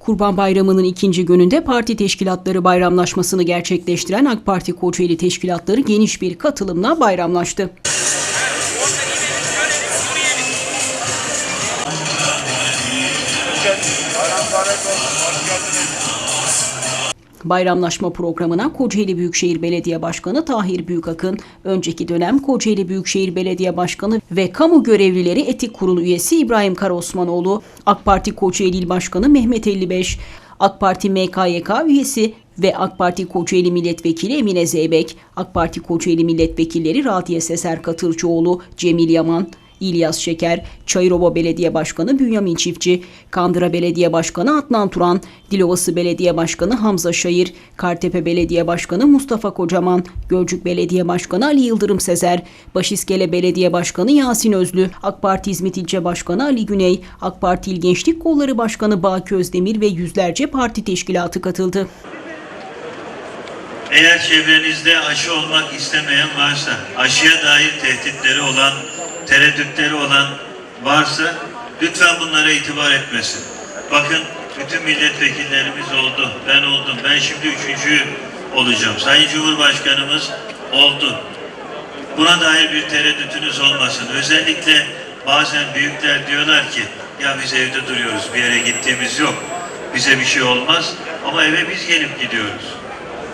Kurban Bayramı'nın ikinci gününde parti teşkilatları bayramlaşmasını gerçekleştiren AK Parti Kocaeli teşkilatları geniş bir katılımla bayramlaştı. Bayramlaşma programına Kocaeli Büyükşehir Belediye Başkanı Tahir Büyükakın, önceki dönem Kocaeli Büyükşehir Belediye Başkanı ve Kamu Görevlileri Etik Kurulu üyesi İbrahim Karaosmanoğlu, AK Parti Kocaeli İl Başkanı Mehmet 55, AK Parti MKYK üyesi ve AK Parti Kocaeli Milletvekili Emine Zeybek, AK Parti Kocaeli Milletvekilleri Radiye Seser Katırcıoğlu, Cemil Yaman, İlyas Şeker, Çayırova Belediye Başkanı Bünyamin Çiftçi, Kandıra Belediye Başkanı Adnan Turan, Dilovası Belediye Başkanı Hamza Şayır, Kartepe Belediye Başkanı Mustafa Kocaman, Gölcük Belediye Başkanı Ali Yıldırım Sezer, Başiskele Belediye Başkanı Yasin Özlü, AK Parti İzmit İlçe Başkanı Ali Güney, AK Parti İl Gençlik Kolları Başkanı Baki Özdemir ve yüzlerce parti teşkilatı katıldı. Eğer çevrenizde aşı olmak istemeyen varsa, aşıya dair tehditleri olan, tereddütleri olan varsa lütfen bunlara itibar etmesin. Bakın bütün milletvekillerimiz oldu, ben oldum, ben şimdi üçüncü olacağım. Sayın Cumhurbaşkanımız oldu. Buna dair bir tereddütünüz olmasın. Özellikle bazen büyükler diyorlar ki ya biz evde duruyoruz, bir yere gittiğimiz yok. Bize bir şey olmaz ama eve biz gelip gidiyoruz.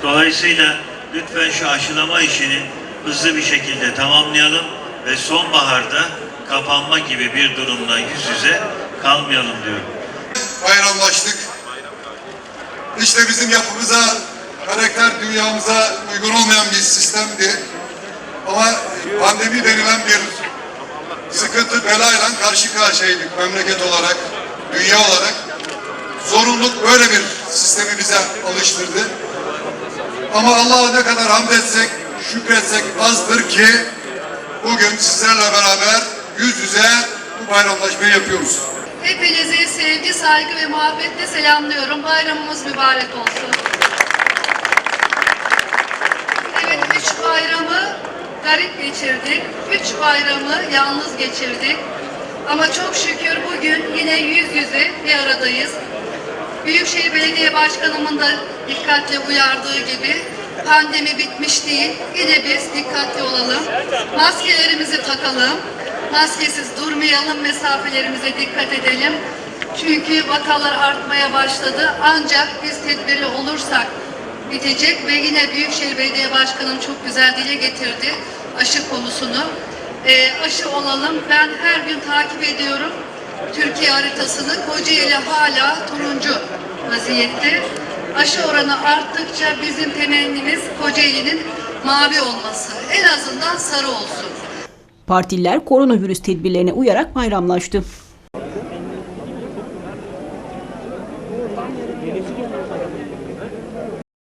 Dolayısıyla lütfen şu aşılama işini hızlı bir şekilde tamamlayalım ve sonbaharda kapanma gibi bir durumla yüz yüze kalmayalım diyorum. bayramlaştık. İşte bizim yapımıza, karakter dünyamıza uygun olmayan bir sistemdi. Ama pandemi denilen bir sıkıntı belayla karşı karşıyaydık memleket olarak, dünya olarak. Zorunluluk böyle bir sistemi bize alıştırdı. Ama Allah'a ne kadar hamd etsek, şükretsek azdır ki bugün sizlerle beraber yüz yüze bu bayramlaşmayı yapıyoruz. Hepinizi sevgi, saygı ve muhabbetle selamlıyorum. Bayramımız mübarek olsun. Evet, üç bayramı garip geçirdik. Üç bayramı yalnız geçirdik. Ama çok şükür bugün yine yüz yüze bir aradayız. Büyükşehir Belediye Başkanımın da dikkatle uyardığı gibi pandemi bitmiş değil. Yine biz dikkatli olalım. Maskelerimizi takalım. Maskesiz durmayalım, mesafelerimize dikkat edelim. Çünkü vakalar artmaya başladı. Ancak biz tedbirli olursak bitecek ve yine Büyükşehir Belediye Başkanım çok güzel dile getirdi aşı konusunu. Ee, aşı olalım. Ben her gün takip ediyorum Türkiye haritasını. Kocaeli hala turuncu vaziyette aşı oranı arttıkça bizim temennimiz Kocaeli'nin mavi olması. En azından sarı olsun. Partililer koronavirüs tedbirlerine uyarak bayramlaştı.